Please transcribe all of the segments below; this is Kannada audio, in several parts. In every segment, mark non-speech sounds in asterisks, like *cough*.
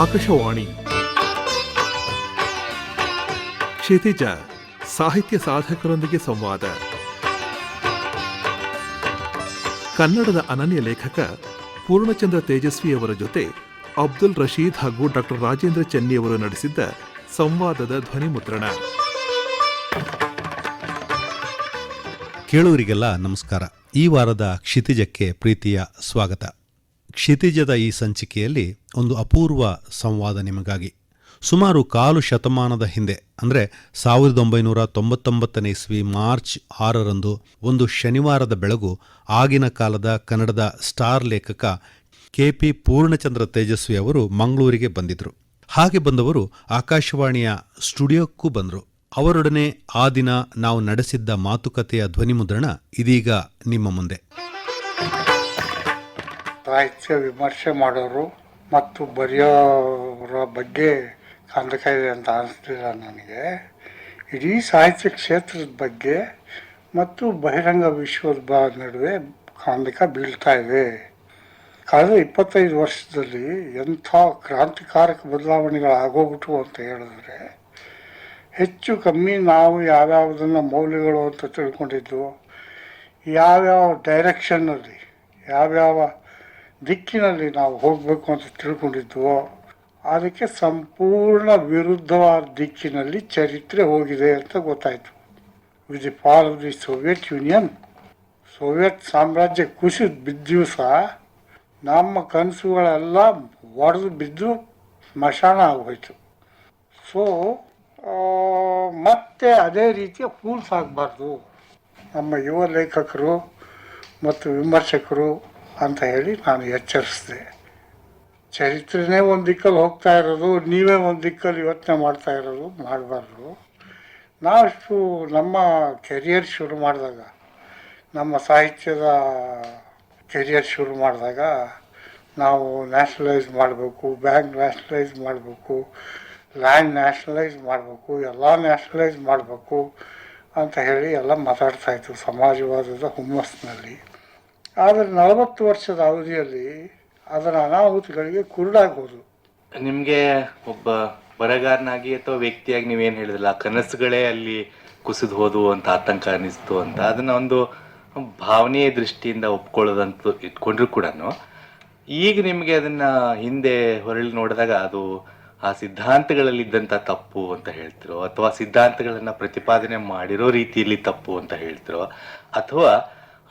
ಆಕಾಶವಾಣಿ. ಕ್ಷಿತಿಜ, ಸಾಹಿತ್ಯ ಸಾಧಕರೊಂದಿಗೆ ಸಂವಾದ. ಕನ್ನಡದ ಅನನ್ಯ ಲೇಖಕ ಪೂರ್ಣಚಂದ್ರ ತೇಜಸ್ವಿ ಅವರ ಜೊತೆ ಅಬ್ದುಲ್ ರಶೀದ್ ಹಾಗೂ ಡಾಕ್ಟರ್ ರಾಜೇಂದ್ರ ಚೆನ್ನಿ ಅವರು ನಡೆಸಿದ್ದ ಸಂವಾದದ ಧ್ವನಿ ಮುದ್ರಣ. ಕೇಳುವರಿಗೆಲ್ಲ ನಮಸ್ಕಾರ. ಈ ವಾರದ ಕ್ಷಿತಿಜಕ್ಕೆ ಪ್ರೀತಿಯ ಸ್ವಾಗತ. ಕ್ಷಿತಿಜದ ಈ ಸಂಚಿಕೆಯಲ್ಲಿ ಒಂದು ಅಪೂರ್ವ ಸಂವಾದ ನಿಮಗಾಗಿ. ಸುಮಾರು ಕಾಲು ಶತಮಾನದ ಹಿಂದೆ, ಅಂದರೆ ಸಾವಿರದ ಒಂಬೈನೂರ ತೊಂಬತ್ತೊಂಬತ್ತನೇ ಇಸ್ವಿ ಮಾರ್ಚ್ ಆರರಂದು ಒಂದು ಶನಿವಾರದ ಬೆಳಗು ಆಗಿನ ಕಾಲದ ಕನ್ನಡದ ಸ್ಟಾರ್ ಲೇಖಕ ಕೆ ಪಿ ಪೂರ್ಣಚಂದ್ರ ತೇಜಸ್ವಿ ಅವರು ಮಂಗಳೂರಿಗೆ ಬಂದಿದ್ದರು ಹಾಗೆ ಬಂದವರು ಆಕಾಶವಾಣಿಯ ಸ್ಟುಡಿಯೋಕ್ಕೂ ಬಂದರು. ಅವರೊಡನೆ ಆ ದಿನ ನಾವು ನಡೆಸಿದ್ದ ಮಾತುಕತೆಯ ಧ್ವನಿಮುದ್ರಣ ಇದೀಗ ನಿಮ್ಮ ಮುಂದೆ. ಸಾಹಿತ್ಯ ವಿಮರ್ಶೆ ಮಾಡೋರು ಮತ್ತು ಬರೆಯೋರ ಬಗ್ಗೆ ಕಂದಕ ಇದೆ ಅಂತ ಅನಿಸ್ತಿಲ್ಲ ನನಗೆ. ಇಡೀ ಸಾಹಿತ್ಯ ಕ್ಷೇತ್ರದ ಬಗ್ಗೆ ಮತ್ತು ಬಹಿರಂಗ ವಿಶ್ವದ ನಡುವೆ ಕಾಂದಕ ಬೀಳ್ತಾ ಇದೆ. ಕಳೆದ ಇಪ್ಪತ್ತೈದು ವರ್ಷದಲ್ಲಿ ಎಂಥ ಕ್ರಾಂತಿಕಾರಕ ಬದಲಾವಣೆಗಳು ಆಗೋಗ್ಬಿಟ್ಟು ಅಂತ ಹೇಳಿದ್ರೆ, ಹೆಚ್ಚು ಕಮ್ಮಿ ನಾವು ಯಾವ್ಯಾವುದನ್ನು ಮೌಲ್ಯಗಳು ಅಂತ ತಿಳ್ಕೊಂಡಿದ್ದು, ಯಾವ್ಯಾವ ಡೈರೆಕ್ಷನ್ನಲ್ಲಿ ಯಾವ್ಯಾವ ದಿಕ್ಕಿನಲ್ಲಿ ನಾವು ಹೋಗಬೇಕು ಅಂತ ತಿಳ್ಕೊಂಡಿದ್ವೋ, ಅದಕ್ಕೆ ಸಂಪೂರ್ಣ ವಿರುದ್ಧವಾದ ದಿಕ್ಕಿನಲ್ಲಿ ಚರಿತ್ರೆ ಹೋಗಿದೆ ಅಂತ ಗೊತ್ತಾಯಿತು. With the fall of the Soviet Union, Soviet ಸಾಮ್ರಾಜ್ಯ ಕುಸಿದು ಬಿದ್ದಿವಸ ನಮ್ಮ ಕನಸುಗಳೆಲ್ಲ ಒಡೆದು ಬಿದ್ದು ಸ್ಮಶಾನ ಆಗೋಯ್ತು. ಸೊ ಮತ್ತೆ ಅದೇ ರೀತಿಯ ಫೂಲ್ಸ್ ಆಗಬಾರ್ದು. ನಮ್ಮ ಯುವ ಲೇಖಕರು ಮತ್ತು ವಿಮರ್ಶಕರು ಅಂತ ಹೇಳಿ ನಾನು ಎಚ್ಚರಿಸಿದೆ. ಚರಿತ್ರೆನೇ ಒಂದು ದಿಕ್ಕಲ್ಲಿ ಹೋಗ್ತಾ ಇರೋದು, ನೀವೇ ಒಂದು ದಿಕ್ಕಲ್ಲಿ ಯೋಚನೆ ಮಾಡ್ತಾ ಇರೋದು ಮಾಡಬಾರ್ದು. ನಾವಷ್ಟು ನಮ್ಮ ಕೆರಿಯರ್ ಶುರು ಮಾಡಿದಾಗ, ನಮ್ಮ ಸಾಹಿತ್ಯದ ಕೆರಿಯರ್ ಶುರು ಮಾಡಿದಾಗ ನಾವು ನ್ಯಾಷನಲೈಸ್ ಮಾಡಬೇಕು, ಬ್ಯಾಂಕ್ ನ್ಯಾಷನಲೈಸ್ ಮಾಡಬೇಕು, ಲ್ಯಾಂಡ್ ನ್ಯಾಷನಲೈಸ್ ಮಾಡಬೇಕು, ಎಲ್ಲ ನ್ಯಾಷನಲೈಸ್ ಮಾಡಬೇಕು ಅಂತ ಹೇಳಿ ಎಲ್ಲ ಮಾತಾಡ್ತಾ ಇತ್ತು ಸಮಾಜವಾದದ ಹುಮ್ಮಸ್ಸಿನಲ್ಲಿ. ಆದರೆ ನಲವತ್ತು ವರ್ಷದ ಅವಧಿಯಲ್ಲಿ ಅದರ ಅನಾಹುತಗಳಿಗೆ ಕುರುಡಾಗಬಹುದು ನಿಮಗೆ ಒಬ್ಬ ಬರಗಾರನಾಗಿ ಅಥವಾ ವ್ಯಕ್ತಿಯಾಗಿ ನೀವೇನು ಹೇಳಿದ್ರಲ್ಲ, ಆ ಕನಸುಗಳೇ ಅಲ್ಲಿ ಕುಸಿದು ಹೋದವು ಅಂತ, ಆತಂಕ ಅನಿಸ್ತು ಅಂತ, ಅದನ್ನ ಒಂದು ಭಾವನೆಯ ದೃಷ್ಟಿಯಿಂದ ಒಪ್ಕೊಳ್ಳೋದಂತ ಇಟ್ಕೊಂಡ್ರು ಕೂಡ ಈಗ ನಿಮಗೆ ಅದನ್ನ ಹಿಂದೆ ಹೊರಳಿ ನೋಡಿದಾಗ ಅದು ಆ ಸಿದ್ಧಾಂತಗಳಲ್ಲಿ ಇದ್ದಂತ ತಪ್ಪು ಅಂತ ಹೇಳ್ತಿರೋ, ಅಥವಾ ಸಿದ್ಧಾಂತಗಳನ್ನು ಪ್ರತಿಪಾದನೆ ಮಾಡಿರೋ ರೀತಿಯಲ್ಲಿ ತಪ್ಪು ಅಂತ ಹೇಳ್ತಿರೋ, ಅಥವಾ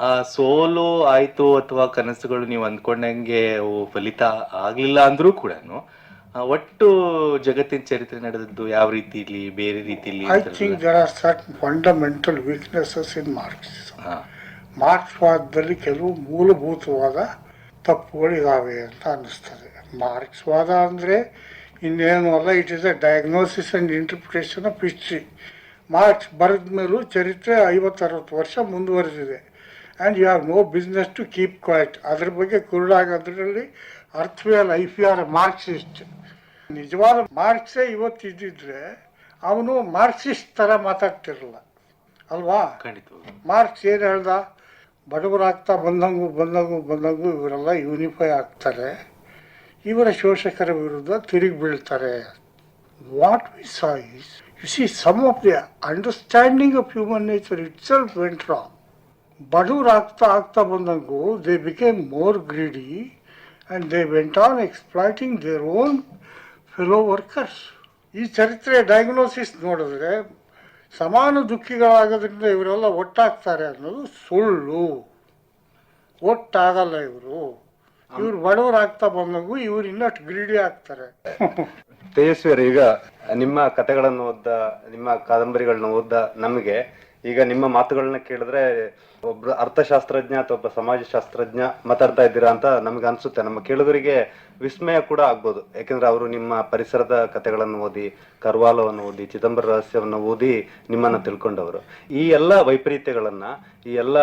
ಆ ಸೋಲು ಆಯ್ತು ಅಥವಾ ಕನಸುಗಳು ನೀವು ಅಂದ್ಕೊಂಡಂಗೆ ಅವು ಫಲಿತ ಆಗ್ಲಿಲ್ಲ ಅಂದ್ರೂ ಕೂಡ ಒಟ್ಟು ಜಗತ್ತಿನ ಚರಿತ್ರೆ ನಡೆದದ್ದು ಯಾವ ರೀತಿಲಿ ಬೇರೆ ರೀತಿಲಿ I think there are certain fundamental weaknesses in Marx ಮಾರ್ಕ್ಸ್ವಾದದಲ್ಲಿ ಕೆಲವು ಮೂಲಭೂತವಾದ ತಪ್ಪುಗಳಿದಾವೆ ಅಂತ ಅನ್ನಿಸ್ತದೆ. ಮಾರ್ಕ್ಸ್ವಾದ ಅಂದರೆ ಇನ್ನೇನು ಅಲ್ಲ it is a diagnosis and interpretation of history Marx ಬರೆದ ಮೇಲೂ ಚರಿತ್ರೆ ಐವತ್ತರವತ್ತು ವರ್ಷ ಮುಂದುವರೆದಿದೆ. And you have no business to keep quiet ಅದ್ರ ಬಗ್ಗೆ ಕುರುಡಾಗೋದ್ರಲ್ಲಿ ಅರ್ಥವೇ ಇಫ್ ಯು ಆರ್ ಮಾರ್ಕ್ಸಿಸ್ಟ್ ನಿಜವಾದ ಮಾರ್ಕ್ಸೇ ಇವತ್ತು ಇದ್ದಿದ್ರೆ ಅವನು ಮಾರ್ಕ್ಸಿಸ್ಟ್ ಥರ ಮಾತಾಡ್ತಿರಲ್ಲ ಅಲ್ವಾ? ಮಾರ್ಕ್ಸ್ ಏನು ಹೇಳ್ದ? ಬಡವರಾಗ್ತಾ ಬಂದಂಗೂ ಬಂದಂಗೂ ಬಂದಂಗೂ ಇವರೆಲ್ಲ ಯೂನಿಫೈ ಆಗ್ತಾರೆ. ಇವರ ಶೋಷಕರ ವಿರುದ್ಧ ತಿರುಗಿ ಬೀಳ್ತಾರೆ. What we saw is you see some of the understanding of human nature itself went wrong ಬಡವರಾಗ್ತಾ ಆಗ್ತಾ ಬಂದಂಗೂ they became more greedy and they went on exploiting their own fellow workers ಈ ಚರಿತ್ರೆ ಡಯಾಗ್ನೋಸಿಸ್ ನೋಡಿದ್ರೆ, ಸಮಾನ ದುಃಖಿಗಳಾಗೋದ್ರಿಂದ ಇವರೆಲ್ಲ ಒಟ್ಟಾಗ್ತಾರೆ ಅನ್ನೋದು ಸುಳ್ಳು. ಒಟ್ಟಾಗಲ್ಲ ಇವರು. ಇವ್ರು ಬಡವರಾಗ್ತಾ ಬಂದಂಗೂ ಇವ್ರು ಇನ್ನಷ್ಟು ಗ್ರೀಡಿ ಆಗ್ತಾರೆ. *laughs* ತೇಜಸ್ವಿಯರು ಈಗ ನಿಮ್ಮ ಕಥೆಗಳನ್ನು ಓದ್ದ, ನಿಮ್ಮ ಕಾದಂಬರಿಗಳನ್ನ ಓದ್ದ ನಮಗೆ ಈಗ ನಿಮ್ಮ ಮಾತುಗಳನ್ನ ಕೇಳಿದ್ರೆ ಒಬ್ರು ಅರ್ಥಶಾಸ್ತ್ರಜ್ಞ ಅಥವಾ ಒಬ್ಬ ಸಮಾಜಶಾಸ್ತ್ರಜ್ಞ ಮಾತಾಡ್ತಾ ಇದ್ದೀರಾ ಅಂತ ನಮ್ಗೆ ಅನ್ಸುತ್ತೆ. ನಮ್ಮ ಕೇಳುಗರಿಗೆ ವಿಸ್ಮಯ ಕೂಡ ಆಗ್ಬೋದು. ಯಾಕಂದ್ರೆ ಅವರು ನಿಮ್ಮ ಪರಿಸರದ ಕಥೆಗಳನ್ನು ಓದಿ, ಕರ್ವಾಲವನ್ನು ಓದಿ, ಚಿದಂಬರ ರಹಸ್ಯವನ್ನು ಓದಿ ನಿಮ್ಮನ್ನ ತಿಳ್ಕೊಂಡವರು. ಈ ಎಲ್ಲ ವೈಪರೀತ್ಯಗಳನ್ನ, ಈ ಎಲ್ಲ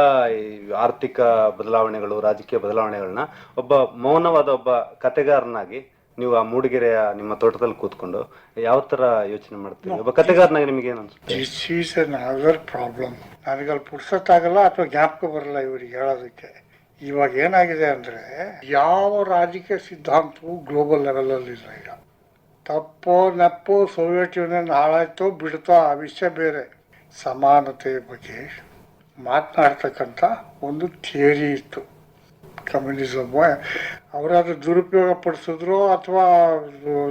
ಆರ್ಥಿಕ ಬದಲಾವಣೆಗಳು, ರಾಜಕೀಯ ಬದಲಾವಣೆಗಳನ್ನ ಒಬ್ಬ ಮೌನವಾದ ಒಬ್ಬ ಕತೆಗಾರನಾಗಿ ನೀವು ಆ ಮೂಡಿಗೆರೆಯ ನಿಮ್ಮ ತೋಟದಲ್ಲಿ ಕೂತ್ಕೊಂಡು ಯಾವ ತರ ಯೋಚನೆ ಮಾಡ್ತೀರಿ? ಒಬ್ಬ ಕತೆಗಾರನಾಗಿ ನಿಮಗೆ ಏನು ಅನ್ಸುತ್ತೆ? This is another problem ನನಗಲ್ಲಿ ಅಥವಾ ಜ್ಞಾಪಕ ಬರಲ್ಲ ಇವರಿಗೆ ಹೇಳೋದಕ್ಕೆ. ಇವಾಗ ಏನಾಗಿದೆ ಅಂದ್ರೆ ಯಾವ ರಾಜಕೀಯ ಸಿದ್ಧಾಂತವು ಗ್ಲೋಬಲ್ ಲೆವೆಲಲ್ಲಿ ಇಲ್ಲ ಈಗ. ತಪ್ಪೋ ನೆಪ್ಪೋ ಸೋವಿಯತ್ ಯೂನಿಯನ್ ಹಾಳಾಯ್ತೋ ಬಿಡ್ತೋ ಆ ವಿಷಯ ಬೇರೆ. ಸಮಾನತೆ ಬಗ್ಗೆ ಮಾತನಾಡ್ತಕ್ಕಂಥ ಒಂದು ಥಿಯರಿ ಇತ್ತು. ಕಮ್ಯುನಿಸಮ್ ಅವರಾದ್ರೂ ದುರುಪಯೋಗ ಪಡಿಸಿದ್ರು ಅಥವಾ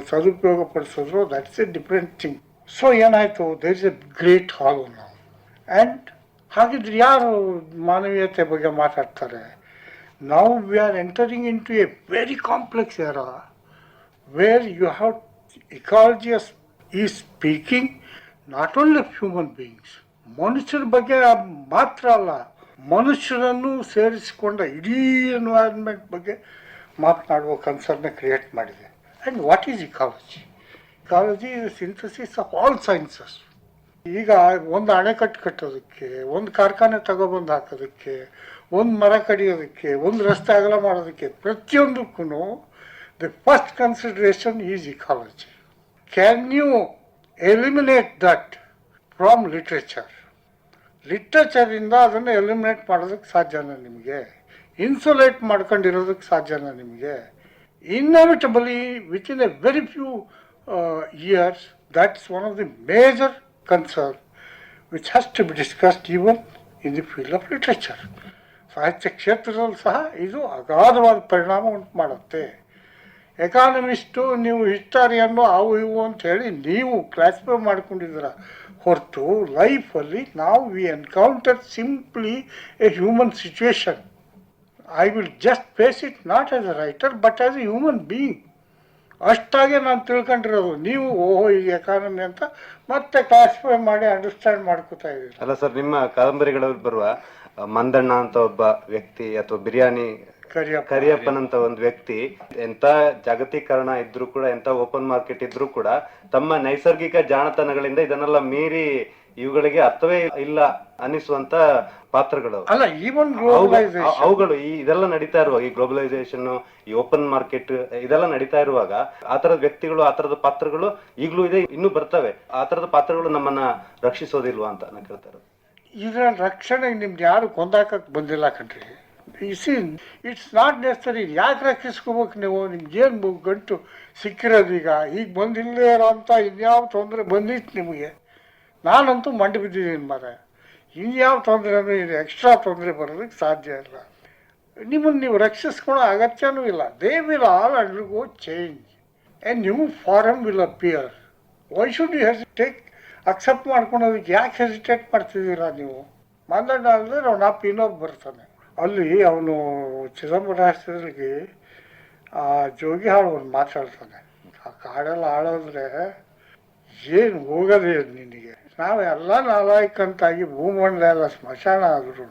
ಸದುಪಯೋಗ ಪಡಿಸಿದ್ರು that's a different thing so ಏನಾಯಿತು? There is a great hall ನಾವು ಆ್ಯಂಡ್ ಹಾಗಿದ್ರೆ ಯಾರು ಮಾನವೀಯತೆ ಬಗ್ಗೆ ಮಾತಾಡ್ತಾರೆ? ನಾವು we are entering into a very complex area where you have ecology is speaking not only human beings ಮನುಷ್ಯರ ಬಗ್ಗೆ ಮಾತ್ರ ಅಲ್ಲ. ಮನುಷ್ಯರನ್ನು ಸೇರಿಸಿಕೊಂಡ ಇಡೀ ಎನ್ವೈರನ್ಮೆಂಟ್ ಬಗ್ಗೆ ಮಾತನಾಡುವ ಕನ್ಸರ್ನ ಕ್ರಿಯೇಟ್ ಮಾಡಿದೆ. And what is ecology ecology synthesis of all sciences ಈಗ ಒಂದು ಅಣೆಕಟ್ಟು ಕಟ್ಟೋದಕ್ಕೆ, ಒಂದು ಕಾರ್ಖಾನೆ ತಗೊಬಂದು ಹಾಕೋದಕ್ಕೆ, ಒಂದು ಮರ ಕಡಿಯೋದಕ್ಕೆ, ಒಂದು ರಸ್ತೆ ಅಗಲ ಮಾಡೋದಕ್ಕೆ ಪ್ರತಿಯೊಂದಕ್ಕೂ the first consideration is ecology can you eliminate that from literature ಲಿಟ್ರೇಚರಿಂದ ಅದನ್ನು ಎಲಿಮಿನೇಟ್ ಮಾಡೋದಕ್ಕೆ ಸಾಧ್ಯನಾ ನಿಮಗೆ? ಇನ್ಸುಲೇಟ್ ಮಾಡ್ಕೊಂಡಿರೋದಕ್ಕೆ ಸಾಧ್ಯನಾ ನಿಮಗೆ. Inevitably within a very few years that's one of the major concern which has to be discussed even in the field of literature ಸಾಹಿತ್ಯ ಕ್ಷೇತ್ರದಲ್ಲೂ ಸಹ ಇದು ಅಗಾಧವಾದ ಪರಿಣಾಮ ಉಂಟು ಮಾಡುತ್ತೆ. ಎಕಾನಮಿಸ್ಟು ನೀವು ಹಿಸ್ಟಾರಿಯನ್ನು ಅವು ಇವು ಅಂತ ಹೇಳಿ ನೀವು ಕ್ಲಾಸಿಫೈ ಮಾಡ್ಕೊಂಡಿದ್ದೀರ ಹೊರತು ಲೈಫಲ್ಲಿ ನಾವು we encounter simply a human situation I will just face it not as a writer but as a human being ಅಷ್ಟಾಗೆ ನಾನು ತಿಳ್ಕೊಂಡಿರೋದು. ನೀವು ಓಹೋ ಈ ಎಕಾನಮಿ ಅಂತ ಮತ್ತೆ ಕ್ಲಾಸಿಫೈ ಮಾಡಿ ಅಂಡರ್ಸ್ಟ್ಯಾಂಡ್ ಮಾಡ್ಕೋತಾ ಇದ್ದೀರಿ. ಅಲ್ಲ ಸರ್ ನಿಮ್ಮ ಕಾದಂಬರಿಗಳಲ್ಲಿ ಬರುವ ಮಂದಣ್ಣ ಅಂತ ಒಬ್ಬ ವ್ಯಕ್ತಿ ಅಥವಾ ಬಿರಿಯಾನಿ ಕರಿಯಪ್ಪ. ಕರಿಯಪ್ಪನಂತ ಒಂದು ವ್ಯಕ್ತಿ ಎಂತ ಜಾಗತೀಕರಣ ಇದ್ರೂ ಕೂಡ ಎಂತ ಓಪನ್ ಮಾರ್ಕೆಟ್ ಇದ್ರೂ ಕೂಡ ತಮ್ಮ ನೈಸರ್ಗಿಕ ಜಾಣತನಗಳಿಂದ ಇದನ್ನೆಲ್ಲ ಮೀರಿ ಇವುಗಳಿಗೆ ಅರ್ಥವೇ ಇಲ್ಲ ಅನ್ನಿಸುವಂತ ಪಾತ್ರಗಳು. ಅಲ್ಲ ಈವನ್ ಅವುಗಳು- ಈ ಇದೆಲ್ಲ ನಡೀತಾ ಇರುವಾಗ ಈ ಗ್ಲೋಬಲೈಸೇಷನ್ ಈ ಓಪನ್ ಮಾರ್ಕೆಟ್ ಇದೆಲ್ಲ ನಡೀತಾ ಇರುವಾಗ ಆ ತರದ ವ್ಯಕ್ತಿಗಳು ಆ ತರದ ಪಾತ್ರಗಳು ಈಗಲೂ ಇದೆ ಇನ್ನೂ ಬರ್ತವೆ. ಆ ತರದ ಪಾತ್ರಗಳು ನಮ್ಮನ್ನ ರಕ್ಷಿಸೋದಿಲ್ವಾ ಅಂತ ನಾನು ಕೇಳ್ತಾರೆ ಇದರ ರಕ್ಷಣೆಗೆ ನಿಮ್ಗೆ ಯಾರು ಕೊಂದಾಕಕ್ಕೆ ಬಂದಿಲ್ಲ ಕಣ್ರಿ. ಇಸಿ ಇಟ್ಸ್ ನಾಟ್ ನೆಸರಿ ಯಾಕೆ ರಕ್ಷಿಸ್ಕೋಬೇಕು ನೀವು? ನಿಮ್ಗೇನು ಗಂಟು ಸಿಕ್ಕಿರೋದು ಈಗ? ಈಗ ಬಂದಿಲ್ಲ ಇರೋ ಅಂತ ಇನ್ಯಾವ ತೊಂದರೆ ಬಂದಿತ್ತು ನಿಮಗೆ? ನಾನಂತೂ ಮಂಡಿ ಬಿದ್ದಿದ್ದೀನಿ ಮರ ಇನ್ಯಾವ ತೊಂದರೆನೂ ಇದು ಎಕ್ಸ್ಟ್ರಾ ತೊಂದರೆ ಬರೋದಕ್ಕೆ ಸಾಧ್ಯ ಇಲ್ಲ. ನಿಮ್ಮನ್ನು ನೀವು ರಕ್ಷಿಸ್ಕೊಳೋ ಅಗತ್ಯನೂ ಇಲ್ಲ. They will all undergo change a new form will appear why should you hesitate accept ಮಾಡ್ಕೊಳೋದಕ್ಕೆ ಯಾಕೆ ಹೆಸಿಟೇಟ್ ಮಾಡ್ತಿದ್ದೀರಾ ನೀವು? ಮಂದಣ್ಣ ಅಂದರೆ ಅವ್ನ ಅಪ್ಪ ಇನ್ನೊಬ್ಬ ಬರ್ತಾನೆ. ಅಲ್ಲಿ ಅವನು ಚಿದಂಬರಾಸ್ತ್ರರಿಗೆ ಆ, ಜೋಗಿ ಹಾಳು ಒಂದು ಮಾತಾಡ್ತಾನೆ. ಆ ಕಾಡೆಲ್ಲ ಹಾಳಾದ್ರೆ ಏನು ಹೋಗೋದೇ ನಿನಗೆ. ನಾವೆಲ್ಲ ನಾಲಾಯಕಂತಾಗಿ ಭೂಮಂಡ ಎಲ್ಲ ಸ್ಮಶಾನ ಆದ್ರೂ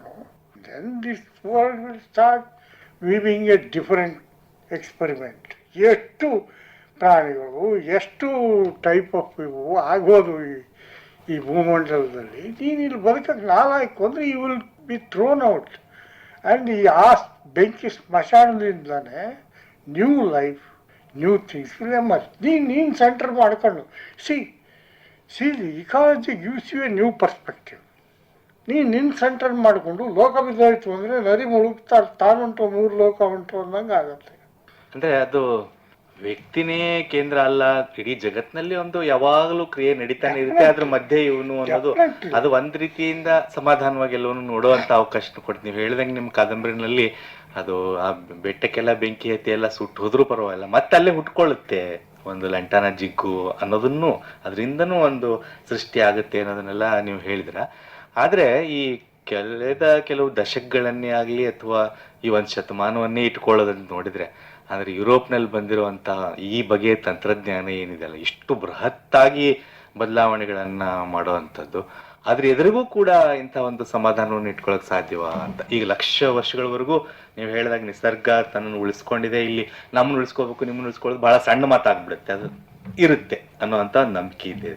then this world will start weaving a different experiment ಎಷ್ಟು ಪ್ರಾಣಿಗಳು, ಎಷ್ಟು ಟೈಪ್ ಆಫ್ ಇವು ಆಗೋದು ಈ ಈ ಭೂಮಂಡಲದಲ್ಲಿ, ನೀನು ಇಲ್ಲಿ ಬದುಕಕ್ಕೆ ನಾಲಾಯ್ಕು ಅಂದರೆ you will be thrown out and ಈ ಆ ಬೆಂಕಿ ಸ್ಮಶಾನದಿಂದಲೇ new life new things will emerge ನೀನು ನೀನು ಸೆಂಟರ್ ಮಾಡ್ಕೊಂಡು see see ecology gives you a new perspective. ನೀನು ನಿನ್ನ ಸೆಂಟರ್ ಮಾಡಿಕೊಂಡು ಲೋಕ ಬಿದ್ದಾಯಿತು ಅಂದರೆ ನರಿ ಮುಳುಗ್ತಾ ತಾನುಂಟು ಮೂರು ಲೋಕ ಉಂಟು ಅಂದಂಗೆ ಆಗುತ್ತೆ. ಅಂದ್ರೆ ಅದು ವ್ಯಕ್ತಿನೇ ಕೇಂದ್ರ ಅಲ್ಲ ಇಡೀ ಜಗತ್ತಿನಲ್ಲಿ ಒಂದು ಯಾವಾಗಲೂ ಕ್ರಿಯೆ ನಡೀತಾನೆ ಇರುತ್ತೆ ಅದ್ರ ಮಧ್ಯೆ ಇವನು ಅನ್ನೋದು ಅದು ಒಂದ್ ರೀತಿಯಿಂದ ಸಮಾಧಾನವಾಗಿ ಎಲ್ಲವನ್ನು ನೋಡುವಂತ ಅವಕಾಶ ಕೊಡ್ತೀನಿ ನೀವು ಹೇಳ್ದಂಗೆ ನಿಮ್ಮ ಕಾದಂಬರಿನಲ್ಲಿ ಅದು ಆ ಬೆಟ್ಟಕ್ಕೆಲ್ಲ ಬೆಂಕಿ ಹತ್ತಿ ಎಲ್ಲ ಸುಟ್ಟು ಹೋದ್ರೂ ಪರವಾಗಿಲ್ಲ ಮತ್ತೆ ಅಲ್ಲೇ ಹುಟ್ಕೊಳ್ಳುತ್ತೆ. ಒಂದು ಲಂಟಾನ ಜಿಗ್ಗು ಅನ್ನೋದನ್ನು ಅದರಿಂದನೂ ಒಂದು ಸೃಷ್ಟಿ ಆಗುತ್ತೆ ಅನ್ನೋದನ್ನೆಲ್ಲ ನೀವು ಹೇಳಿದ್ರ ಆದರೆ ಈ ಕಳೆದ ಕೆಲವು ದಶಕಗಳನ್ನೇ ಆಗಲಿ ಅಥವಾ ಈ ಒಂದು ಶತಮಾನವನ್ನೇ ಇಟ್ಕೊಳ್ಳೋದನ್ನು ನೋಡಿದರೆ, ಅಂದ್ರೆ ಯುರೋಪ್ನಲ್ಲಿ ಬಂದಿರುವಂತ ಈ ಬಗೆಯ ತಂತ್ರಜ್ಞಾನ ಏನಿದೆಯಲ್ಲ ಇಷ್ಟು ಬೃಹತ್ತಾಗಿ ಬದಲಾವಣೆಗಳನ್ನ ಮಾಡುವಂಥದ್ದು ಆದ್ರೆ ಎದುರಿಗೂ ಕೂಡ ಇಂಥ ಒಂದು ಸಮಾಧಾನವನ್ನು ಇಟ್ಕೊಳಕ್ ಸಾಧ್ಯವಾ ಅಂತ. ಈಗ ಲಕ್ಷ ವರ್ಷಗಳವರೆಗೂ ನೀವು ಹೇಳಿದಾಗ ನಿಸರ್ಗ ತನ್ನನ್ನು ಉಳಿಸ್ಕೊಂಡಿದೆ. ಇಲ್ಲಿ ನಮ್ಮನ್ನು ಉಳಿಸ್ಕೋಬೇಕು, ನಿಮ್ಮನ್ನು ಉಳಿಸ್ಕೊಳ್ಳೋದು ಬಹಳ ಸಣ್ಣ ಮಾತಾಗ್ಬಿಡುತ್ತೆ. ಅದು ಇರುತ್ತೆ ಅನ್ನೋಂಥ ನಂಬಿಕೆ ಇದೆ.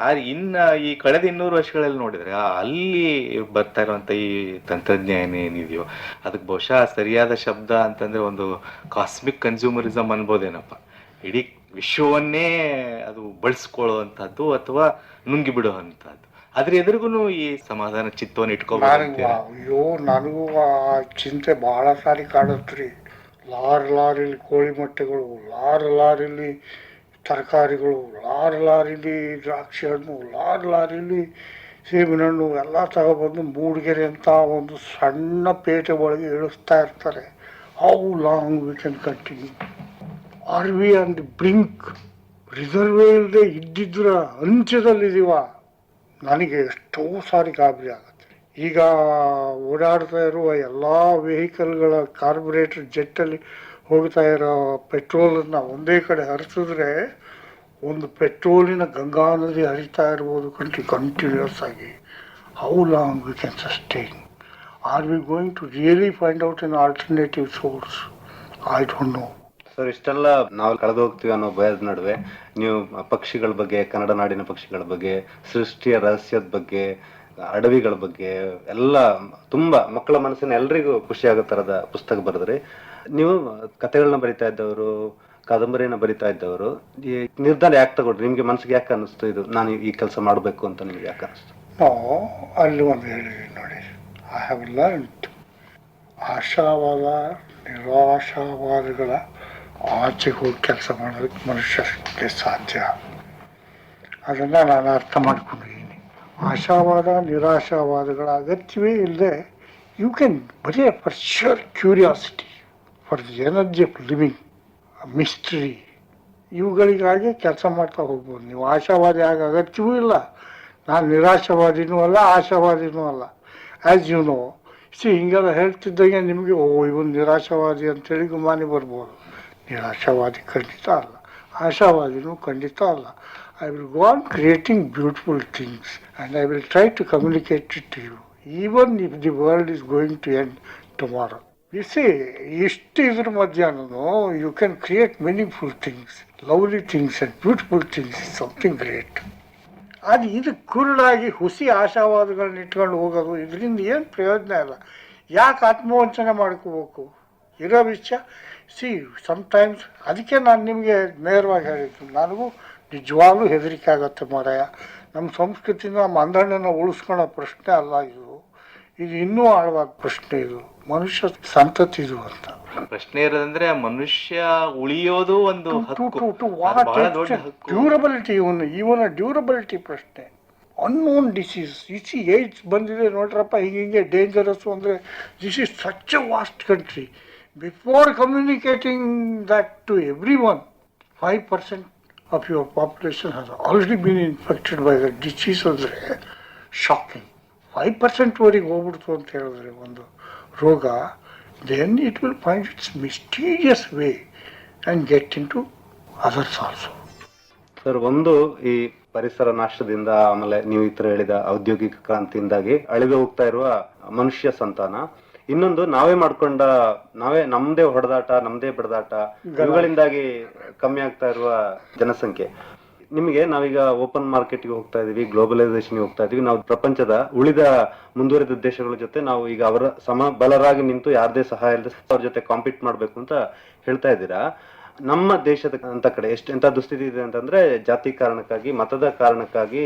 ಆದ್ರೆ ಇನ್ನ ಈ ಕಳೆದ ಇನ್ನೂರು ವರ್ಷಗಳಲ್ಲಿ ನೋಡಿದ್ರೆ ಅಲ್ಲಿ ಬರ್ತಾ ಇರುವಂತ ಈ ತಂತ್ರಜ್ಞಾನ ಏನಿದೆಯೋ, ಅದಕ್ಕೆ ಬಹುಶಃ ಸರಿಯಾದ ಶಬ್ದ ಅಂತಂದ್ರೆ ಒಂದು ಕಾಸ್ಮಿಕ್ ಕನ್ಸ್ಯೂಮರಿಸಮ್ ಅನ್ಬೋದೇನಪ್ಪ. ಇಡೀ ವಿಶ್ವವನ್ನೇ ಅದು ಬಳಸ್ಕೊಳ್ಳುವಂಥದ್ದು ಅಥವಾ ನುಂಗಿ ಬಿಡುವಂಥದ್ದು ಅದ್ರ ಎದುರಿಗೂ ಈ ಸಮಾಧಾನ ಚಿತ್ತವನ್ನು ಇಟ್ಕೋಬೇಕು ಅಯ್ಯೋ ನನಗೂ ಆ ಚಿಂತೆ ಬಹಳ ಸಾರಿ ಕಾಡತ್ರಿ ಲಾರ್ ಲಾರಿಲಿ ಕೋಳಿ ಮೊಟ್ಟೆಗಳು ಲಾರ್ ಲಾರಿಲಿ ತರಕಾರಿಗಳು ಲಾರ್ ಲಾರಿಲಿ ದ್ರಾಕ್ಷಿ ಹಣ್ಣು ಲಾರ್ ಲಾರಿಲಿ ಸೇಬಿನ ಹಣ್ಣು ಎಲ್ಲ ತಗೊಬಂದು ಮೂಡಿಗೆರೆ ಅಂತ ಒಂದು ಸಣ್ಣ ಪೇಟೆ ಒಳಗೆ ಇಳಿಸ್ತಾ ಇರ್ತಾರೆ. How long we can continue are we on the brink ರಿಸರ್ವೇ ಇಲ್ಲದೆ ಇದ್ದಿದ್ರ ಅಂತ್ಯದಲ್ಲಿದ್ದೀವ? ನನಗೆ ಎಷ್ಟೋ ಸಾರಿ ಗಾಬರಿ ಆಗುತ್ತೆ. ಈಗ ಓಡಾಡ್ತಾ ಇರುವ ಎಲ್ಲ ವೆಹಿಕಲ್ಗಳ ಕಾರ್ಬೊರೇಟರ್ ಜೆಟ್ಟಲ್ಲಿ ಹೋಗ್ತಾ ಇರೋ ಪೆಟ್ರೋಲನ್ನು ಒಂದೇ ಕಡೆ ಹರಿಸಿದ್ರೆ ಒಂದು ಪೆಟ್ರೋಲಿನ ಗಂಗಾ ನದಿ ಹರಿತಾ ಇರ್ಬೋದು ಕಂಟಿ ಕಂಟಿನ್ಯೂಸ್ ಆಗಿ. How long we can sustain are we going to really find out in alternative source I don't know sir, ಇಷ್ಟೆಲ್ಲ ನಾವು ಕಳೆದು ಹೋಗ್ತೀವಿ ಅನ್ನೋ ಭಯದ ನಡುವೆ ನೀವು ಪಕ್ಷಿಗಳ ಬಗ್ಗೆ, ಕನ್ನಡ ನಾಡಿನ ಪಕ್ಷಿಗಳ ಬಗ್ಗೆ, ಸೃಷ್ಟಿಯ ರಹಸ್ಯದ ಬಗ್ಗೆ, ಅಡವಿಗಳ ಬಗ್ಗೆ ಎಲ್ಲ ತುಂಬಾ ಮಕ್ಕಳ ಮನಸ್ಸಿನ ಎಲ್ರಿಗೂ ಖುಷಿ ಆಗೋ ತರದ ಪುಸ್ತಕ ಬರೆದ್ರಿ. ನೀವು ಕಥೆಗಳನ್ನ ಬರಿತಾ ಇದ್ದವರು, ಕಾದಂಬರಿನ ಬರಿತಾ ಇದ್ದವರು, ಈ ನಿರ್ಧಾರ ಯಾಕೆ ತಗೊಂಡ್ರಿ? ನಿಮ್ಗೆ ಮನಸ್ಸಿಗೆ ಯಾಕೆ ಅನಿಸ್ತು ಇದು? ನಾನು ಈ ಕೆಲಸ ಮಾಡಬೇಕು ಅಂತ ನಿಮ್ಗೆ ಯಾಕೆ ಅನಿಸ್ತು ಅಲ್ಲಿ ಒಂದು ಹೇಳಿದ್ವಿ ನೋಡಿ. ಐ ಹ್ಯಾವ್ ಲರ್ನ್ ಆಶಾವಾದ, ನಿರಾಶಾವಾದಗಳ ಆಚೆಗೆ ಹೋಗಿ ಕೆಲಸ ಮಾಡೋದಕ್ಕೆ ಮನುಷ್ಯಕ್ಕೆ ಸಾಧ್ಯ. ಅದನ್ನು ನಾನು ಅರ್ಥ ಮಾಡ್ಕೊಂಡಿದ್ದೀನಿ. ಆಶಾವಾದ, ನಿರಾಶಾವಾದಗಳ ಅಗತ್ಯವೇ ಇಲ್ಲದೆ ಯು ಕ್ಯಾನ್ ಬರೀ for sure curiosity for the energy of living mystery ಇವುಗಳಿಗಾಗಿ ಕೆಲಸ ಮಾಡ್ತಾ ಹೋಗ್ಬೋದು. ನೀವು ಆಶಾವಾದಿ ಆಗ ಅಗತ್ಯವೂ ಇಲ್ಲ. ನಾನು ನಿರಾಶಾವಾದಿನೂ ಅಲ್ಲ, ಆಶಾವಾದಿನೂ ಅಲ್ಲ. ಆ್ಯಸ್ ಯು ನೋ ಸಿ ಹಿಂಗೆಲ್ಲ ಹೇಳ್ತಿದ್ದಂಗೆ ನಿಮಗೆ, ಓ, ಇವನು ನಿರಾಶಾವಾದಿ ಅಂತೇಳಿ ಗುಮಾನಿ ಬರ್ಬೋದು. ನಿರಾಶಾವಾದಿ ಖಂಡಿತ ಅಲ್ಲ. ಆಶಾವಾದಿನೂ ಖಂಡಿತ ಅಲ್ಲ. I will go on creating beautiful things and I will try to communicate it to you even if the world is going to end tomorrow you see ಇಷ್ಟು ಇದ್ರ ಮಧ್ಯಾಹ್ನೂ you can create meaningful things lovely things and beautiful things something great ಅದು ಇದು ಕುರುಡಾಗಿ ಹುಸಿ ಆಶಾವಾದಗಳನ್ನ ಇಟ್ಕೊಂಡು ಹೋಗೋದು, ಇದರಿಂದ ಏನು ಪ್ರಯೋಜನ ಇಲ್ಲ. ಯಾಕೆ ಆತ್ಮವಂಚನೆ ಮಾಡ್ಕೋಬೇಕು? ಇರೋ ವಿಷಯ ಸಿ ಸಮ್ಟೈಮ್ಸ್ ಅದಕ್ಕೆ ನಾನು ನಿಮಗೆ ನೇರವಾಗಿ ಹೇಳಿದ್ದು ನನಗೂ ನಿಜವಾಗ್ಲೂ ಹೆದರಿಕೆ ಆಗುತ್ತೆ ಮಾರಾಯ. ನಮ್ಮ ಸಂಸ್ಕೃತಿನ ನಮ್ಮ ಅಂದಣ್ಣನ ಉಳಿಸ್ಕೊಳ್ಳೋ ಪ್ರಶ್ನೆ ಅಲ್ಲ ಇದು. ಇದು ಇನ್ನೂ ಆಳವಾದ ಪ್ರಶ್ನೆ ಇದು. ಮನುಷ್ಯ ಸಂತತಿ ಇದು ಅಂತ. ಪ್ರಶ್ನೆ ಇರೋದಂದ್ರೆ ಮನುಷ್ಯ ಉಳಿಯೋದು ಒಂದು ಡ್ಯೂರಬಿಲಿಟಿ ಇವನು ಇವನ ಡ್ಯೂರಬಿಲಿಟಿ ಪ್ರಶ್ನೆ. ಅನ್ನೋನ್ ಡಿಸೀಸ್ ಇಸಿ ಏಜ್ ಬಂದಿದೆ ನೋಡ್ರಪ್ಪ ಹಿಂಗೆ ಹಿಂಗೆ ಡೇಂಜರಸ್ಸು ಅಂದರೆ this is such a vast country that to every one five percent of your population has already been infected by the disease ಅಂದರೆ ಶಾಕಿಂಗ್ ಫೈವ್ ಪರ್ಸೆಂಟ್ವರೆಗೆ ಹೋಗ್ಬಿಡ್ತು ಅಂತ ಹೇಳಿದ್ರೆ ಒಂದು ರೋಗ then it will find its mysterious way and get into others also sir ಒಂದು ಈ ಪರಿಸರ ನಾಶದಿಂದ, ಆಮೇಲೆ ನೀವು ಈ ಥರ ಹೇಳಿದ ಔದ್ಯೋಗಿಕ ಕ್ರಾಂತಿಯಿಂದಾಗಿ ಅಳಿದು ಹೋಗ್ತಾ ಇರುವ ಮನುಷ್ಯ ಸಂತಾನ ಇನ್ನೊಂದು ನಾವೇ ಮಾಡ್ಕೊಂಡ ನಾವೇ ನಮ್ದೇ ಹೊಡೆದಾಟ ನಮ್ದೇ ಬಡದಾಟ ಇವುಗಳಿಂದಾಗಿ ಕಮ್ಮಿ ಆಗ್ತಾ ಇರುವ ಜನಸಂಖ್ಯೆ. ನಿಮಗೆ ನಾವೀಗ ಓಪನ್ ಮಾರ್ಕೆಟ್ಗೆ ಹೋಗ್ತಾ ಇದೀವಿ ಗ್ಲೋಬಲೈಸೇಷನ್ ಹೋಗ್ತಾ ಇದೀವಿ. ನಾವು ಪ್ರಪಂಚದ ಉಳಿದ ಮುಂದುವರಿದ ದೇಶಗಳ ಜೊತೆ ನಾವು ಈಗ ಅವರ ಸಮ ಬಲರಾಗಿ ನಿಂತು ಯಾರದೇ ಸಹಾಯ ಇಲ್ಲದೆ ಅವ್ರ ಜೊತೆ ಕಾಂಪೀಟ್ ಮಾಡ್ಬೇಕು ಅಂತ ಹೇಳ್ತಾ ಇದ್ದೀರಾ. ನಮ್ಮ ದೇಶದ ಅಂತ ಕಡೆ ಎಷ್ಟು, ಎಂತ ದುಸ್ಥಿತಿ ಇದೆ ಅಂತಂದ್ರೆ ಜಾತಿ ಕಾರಣಕ್ಕಾಗಿ, ಮತದ ಕಾರಣಕ್ಕಾಗಿ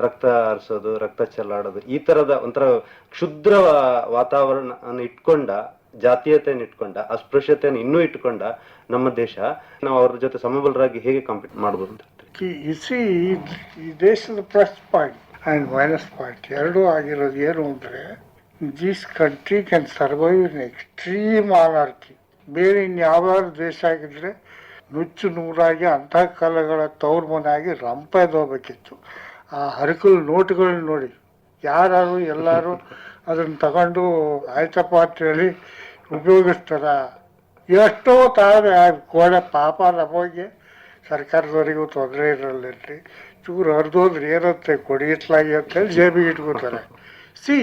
ರಕ್ತ ಹರಿಸೋದು, ರಕ್ತ ಚೆಲ್ಲಾಡೋದು, ಈ ತರದ ಒಂಥರ ಕ್ಷುದ್ರ ವಾತಾವರಣ ಇಟ್ಕೊಂಡ, ಜಾತೀಯತೆಯನ್ನು ಇಟ್ಕೊಂಡ, ಅಸ್ಪೃಶ್ಯತೆಯನ್ನು ಇನ್ನೂ ಇಟ್ಕೊಂಡ ನಮ್ಮ ದೇಶ, ನಾವು ಅವ್ರ ಜೊತೆ ಸಮಬಲರಾಗಿ ಹೇಗೆ ಕಾಂಪೀಟ್ ಮಾಡಬಹುದು ಅಂತ ಈ ಈ ದೇಶದ plus point and minus point ಎರಡೂ ಆಗಿರೋದು ಏನು ಅಂದರೆ this country can survive in extreme anarchy ಬೇರೆ ಇನ್ಯಾವ್ದಾದ್ರು ದೇಶ ಆಗಿದ್ರೆ ನುಚ್ಚು ನೂರಾಗಿ ಅಂತಹ ಕಾಲಗಳ ತವ್ರ ಮನೆಯಾಗಿ ರಂಪೆದೋಗ್ಬೇಕಿತ್ತು ಆ ಹರಕಲ್ ನೋಟುಗಳನ್ನ ನೋಡಿ. ಯಾರು ಎಲ್ಲರೂ ಅದನ್ನು ತಗೊಂಡು ಆಯ್ತಪ್ಪ ಅಂತ ಹೇಳಿ ಉಪಯೋಗಿಸ್ತಾರ. ಎಷ್ಟೋ ತಾಳ್ಮೆ ಕೋಡೆ ಪಾಪ ನಮಗೆ ಸರ್ಕಾರದವರಿಗೂ ತೊಂದರೆ ಇರಲ್ಲರಿ ಚೂರು ಹರಿದೋದ್ರೆ ಏನಂತೆ ಕೊಡಿ ಅಂತ ಹೇಳಿ ಜೇಬಿಗೆ ಇಟ್ಕೋತಾರೆ. See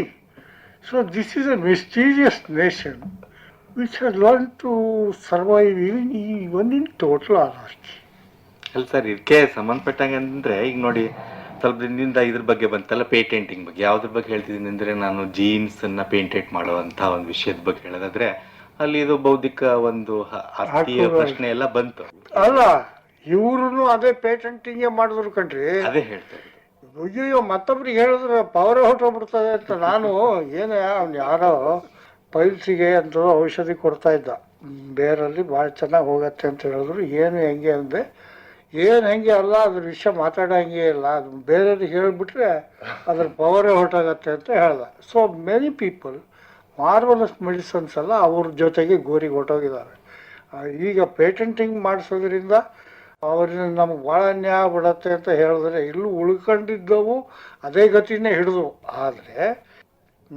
so this is a mysterious nation which has learned to survive even even in total anarchy ಅಲ್ಲ ಸರ್ ಇದಕ್ಕೆ ಸಂಬಂಧಪಟ್ಟಂಗೆ ಅಂದ್ರೆ ಈಗ ನೋಡಿ ಸ್ವಲ್ಪ ದಿನದಿಂದ ಇದ್ರ ಬಗ್ಗೆ ಬಂತಲ್ಲ ಪೇಟೆಂಟಿಂಗ್ ಬಗ್ಗೆ. ಯಾವ್ದ್ರ ಬಗ್ಗೆ ಹೇಳ್ತಿದ್ದೀನಿ ಅಂದ್ರೆ ನಾನು ಜೀನ್ಸ್ ಅನ್ನ ಪೇಂಟೆಂಟ್ ಮಾಡುವಂಥ ಒಂದು ವಿಷಯದ ಬಗ್ಗೆ ಹೇಳೋದಾದ್ರೆ ಅಲ್ಲಿ ಇದು ಬೌದ್ಧಿಕ ಒಂದು ಆಸ್ತಿಯ ಪ್ರಶ್ನೆ ಎಲ್ಲ ಬಂತು. ಅಲ್ಲ ಇವ್ರು ಅದೇ ಪೇಟೆಂಟಿಂಗೇ ಮಾಡಿದ್ರು ಕಣ್ರಿ. ಅದೇ ಹೇಳ್ತಾರೆ. ಅಯ್ಯೋ ಮತ್ತೊಬ್ರಿಗೆ ಹೇಳಿದ್ರೆ ಪವರ್ ಹೋಗ್ಬಿಡ್ತದೆ ಅಂತ ನಾನು ಏನು ಅವ್ನು ಯಾರೋ ಪೈಲ್ಸಿಗೆ ಅಂತ ಔಷಧಿ ಕೊಡ್ತಾ ಇದ್ದ. ಹ್ಮ್, ಬೇರಲ್ಲಿ ಭಾಳ ಚೆನ್ನಾಗಿ ಹೋಗತ್ತೆ ಅಂತ ಹೇಳಿದ್ರು. ಏನು ಹೆಂಗೆ ಅಂದೆ ಏನು ಹೆಂಗೆ ಅಲ್ಲ ಅದ್ರ ವಿಷಯ ಮಾತಾಡೋಂಗೆ ಇಲ್ಲ. ಅದು ಬೇರೆಯವ್ರಿಗೆ ಹೇಳಿಬಿಟ್ರೆ ಅದ್ರ ಪವರೇ ಹೊರಟಾಗತ್ತೆ ಅಂತ ಹೇಳ್ದ. So many people marvellous medicines ಎಲ್ಲ ಅವ್ರ ಜೊತೆಗೆ ಗೋರಿಗೆ ಹೊರಟೋಗಿದ್ದಾರೆ. ಈಗ ಪೇಟೆಂಟಿಂಗ್ ಮಾಡಿಸೋದ್ರಿಂದ ಅವರಿಂದ ನಮ್ಗೆ ಭಾಳ ಅನ್ಯಾಯ ಬಿಡತ್ತೆ ಅಂತ ಹೇಳಿದ್ರೆ ಇಲ್ಲೂ ಉಳ್ಕೊಂಡಿದ್ದವು ಅದೇ ಗತಿನೇ ಹಿಡಿದು ಆದರೆ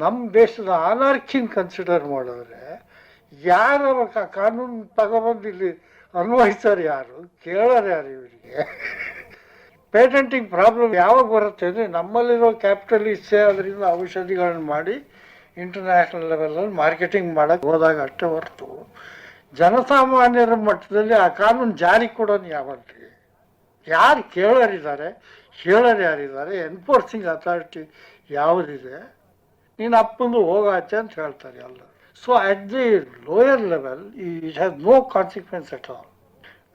ನಮ್ಮ ದೇಶದ ಅನಾರ್ಕಿನ್ ಕನ್ಸಿಡರ್ ಮಾಡಿದ್ರೆ ಯಾರು ಕಾನೂನು ತಗೊಬಂದು ಇಲ್ಲಿ ಅನ್ವಯಿಸ್ತಾರೆ ಯಾರು? ಕೇಳೋರು ಯಾರು ಇವರಿಗೆ? ಪೇಟೆಂಟಿಂಗ್ ಪ್ರಾಬ್ಲಮ್ ಯಾವಾಗ ಬರುತ್ತೆ ಅಂದರೆ ನಮ್ಮಲ್ಲಿರೋ ಕ್ಯಾಪಿಟಲಿಸ್ಟೇ ಅದರಿಂದ ಔಷಧಿಗಳನ್ನ ಮಾಡಿ ಇಂಟರ್ನ್ಯಾಷನಲ್ ಲೆವೆಲಲ್ಲಿ ಮಾರ್ಕೆಟಿಂಗ್ ಮಾಡೋಕ್ಕೆ ಹೋದಾಗ ಅಷ್ಟೇ ಹೊರತು ಜನಸಾಮಾನ್ಯರ ಮಟ್ಟದಲ್ಲಿ ಆ ಕಾನೂನು ಜಾರಿ ಕೊಡೋನು ಯಾವನ್ರಿ ಯಾರು ಕೇಳೋರಿದ್ದಾರೆ? ಕೇಳೋರು ಯಾರಿದ್ದಾರೆ? ಎನ್ಫೋರ್ಸಿಂಗ್ ಅಥಾರಿಟಿ ಯಾವುದಿದೆ? ನೀನು ಅಪ್ಪಂದು ಹೋಗಾಚೆ ಅಂತ ಹೇಳ್ತಾರೆ ಎಲ್ಲ. So at the lower level it has no consequence at all